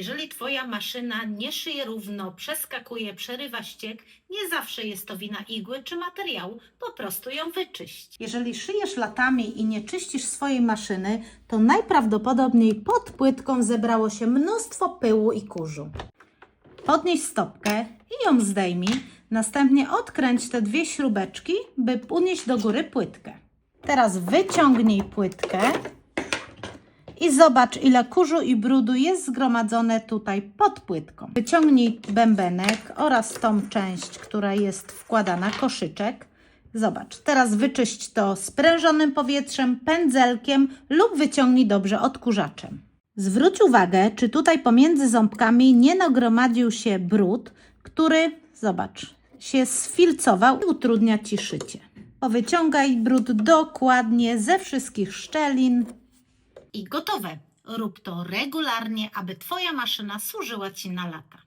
Jeżeli Twoja maszyna nie szyje równo, przeskakuje, przerywa ściek, nie zawsze jest to wina igły czy materiału, po prostu ją wyczyść. Jeżeli szyjesz latami i nie czyścisz swojej maszyny, to najprawdopodobniej pod płytką zebrało się mnóstwo pyłu i kurzu. Podnieś stopkę i ją zdejmij, następnie odkręć te dwie śrubeczki, by unieść do góry płytkę. Teraz wyciągnij płytkę i zobacz, ile kurzu i brudu jest zgromadzone tutaj pod płytką. Wyciągnij bębenek oraz tą część, która jest wkładana, koszyczek. Zobacz, teraz wyczyść to sprężonym powietrzem, pędzelkiem lub wyciągnij dobrze odkurzaczem. Zwróć uwagę, czy tutaj pomiędzy ząbkami nie nagromadził się brud, który, zobacz, się sfilcował i utrudnia Ci szycie. Powyciągaj brud dokładnie ze wszystkich szczelin, I gotowe. Rób to regularnie, aby Twoja maszyna służyła Ci na lata.